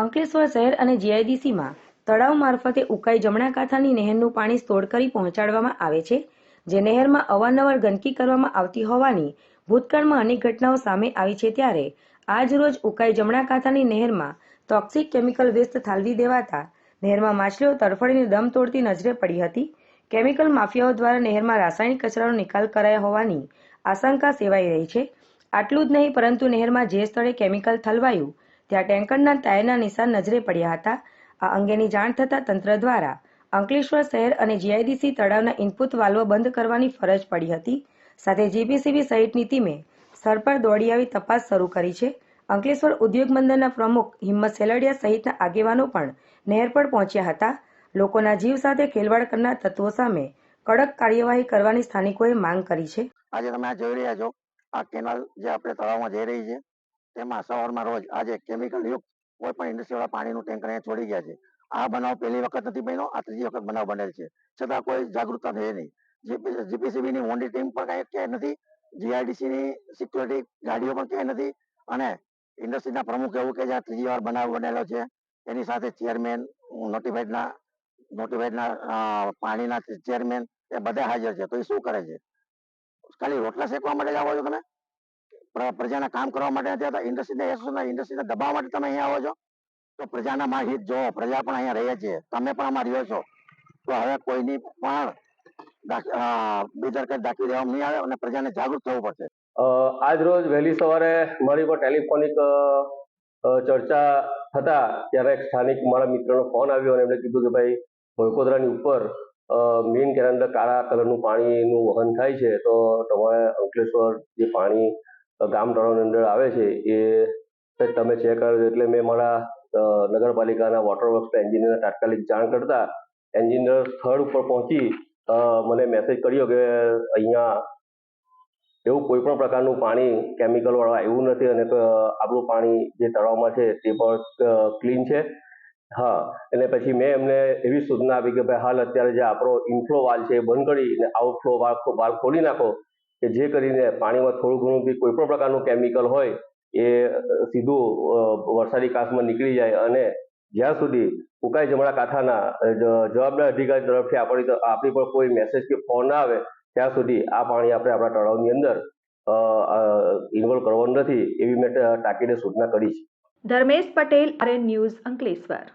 અંકલેશ્વર શહેર અને જીઆઈડીસીમાં તળાવ મારફતે ઉકાઈ જમણા કાંઠાની નહેરનું પાણી સ્ટોર કરી પહોંચાડવામાં આવે છે, જે નહેરમાં અવારનવાર ગંદકી કરવામાં આવતી હોવાની ભૂતકાળમાં અનેક ઘટનાઓ સામે આવી છે ત્યારે આજ રોજ ઉકાઈ જમણા કાંઠાની નહેરમાં ટોક્સિક કેમિકલ વેસ્ટ ઠાલવી દેવાતા નહેરમાં માછલીઓ તડફડીને દમ તોડતી નજરે પડી હતી. કેમિકલ માફિયાઓ દ્વારા નહેરમાં રાસાયણિક કચરાનો નિકાલ કરાયા હોવાની આશંકા સેવાઈ રહી છે. આટલું જ નહીં, પરંતુ નહેરમાં જે સ્થળે કેમિકલ ઠલવાયું ત્યાં ટેન્કરના ટાયરના નિશાન નજરે પડ્યા હતા. આ અંગેની જાણ થતાં તંત્ર દ્વારા અંકલેશ્વર શહેર અને જીઆઈડીસી તળાવના ઇનપુટ વાલ્વ બંધ કરવાની ફરજ પડી હતી. સાથે જીપીસીબી સહિતની ટીમે સ્થળ પર દોડી આવી તપાસ શરૂ કરી છે. અંકલેશ્વર ઉદ્યોગ મંડળના પ્રમુખ હિંમત સેલડિયા સહિતના આગેવાનો પણ નહેર પર પહોંચ્યા હતા. લોકોના જીવ સાથે ખેલવાડ કરનાર તત્વો સામે કડક કાર્યવાહી કરવાની સ્થાનિકોએ માંગ કરી છે. આજે તમે આ જોઈ રહ્યા છો. આ કેનાલ જે આપણે તળાવમાં જઈ રહી છે તેમાં સવારમાં રોજ આજે કેમિકલ યુક્ત કોઈ પણ ઇન્ડસ્ટ્રીવાળા પાણીનું ટેન્કર અહીંયા છોડી ગયા છે. આ બનાવ પહેલી વખત નથી બન્યો, આ ત્રીજી વખત બનાવ બનેલ છે. છતાં કોઈ જાગૃતતા થઈ નહીં. જીપીસીબી ની મોટી ટીમ પણ કઈ ક્યાંય નથી જીઆઈડીસી ની સિક્યુરિટી ગાડીઓ પણ ક્યાંય નથી, અને ઇન્ડસ્ટ્રીના પ્રમુખ એવું કે જ્યાં ત્રીજી વાર બનાવ બનેલો છે. એની સાથે ચેરમેન નોટિફાઈડના નોટિફાઈડના પાણીના ચેરમેન એ બધા હાજર છે. તો એ શું કરે છે? ખાલી રોટલા શેકવા માટે જ આવો છો તમે? પ્રજાના કામ કરવા માટે નથી આવતા. ઇન્ડસ્ટ્રીને ઇન્ડસ્ટ્રીને દબાવવા માટે તમે અહીંયા આવો છો? તો પ્રજાના માં હિત જોવો પ્રજા પણ અહીંયા રહે છે. તમે પણ આમાં રહ્યો છો. તો હવે કોઈની પણ બેદરકારી દાખવી દેવામાં નહીં આવે અને પ્રજાને જાગૃત થવું પડશે. આજ રોજ વહેલી સવારે મારી પર ટેલિફોનિક ચર્ચા થતા ત્યારે એક સ્થાનિક મારા મિત્રનો ફોન આવ્યો અને એમણે કીધું કે ભાઈ ભોયકોદરાની ઉપર મેઇન કેનાલ કાળા કલરનું પાણીનું વહન થાય છે. તો તમારે અંકલેશ્વર જે પાણી ગામ તળાવની અંદર આવે છે, એ તમે ચેક કરજો એટલે મેં મારા નગરપાલિકાના વોટર વર્ક્સના એન્જિનિયરને તાત્કાલિક જાણ કરતા એન્જિનિયર સ્થળ ઉપર પહોંચી મને મેસેજ કર્યો કે અહીંયા એવું કોઈ પણ પ્રકારનું પાણી કેમિકલ વાળા એવું નથી અને આપણું પાણી જે તળાવમાં છે તે પણ ક્લીન છે. હા, એટલે પછી મેં એમને એવી સૂચના આપી કે ભાઈ હાલ અત્યારે જે આપણો ઇનફ્લો વાલ છે એ બંધ કરી અને આઉટફ્લો વાલ વાલ ખોલી નાખો. કે જે કરીને પાણીમાં થોડું ઘણું બી કોઈ પણ પ્રકારનું કેમિકલ હોય, એ સીધું વરસાદી કાશમાં નીકળી જાય અને જ્યાં સુધી ઉકાઈ જમણા કાંઠાના જવાબદાર અધિકારી તરફથી આપણી આપણી પર કોઈ મેસેજ કે ફોન ના આવે, ત્યાં સુધી આ પાણી આપણે આપણા તળાવની અંદર ઇન્વોલ્વ કરવાનું નથી એવી મેં ટાંકીને સૂચના કરી છે. Dharmesh Patel, RN news Ankleshwar.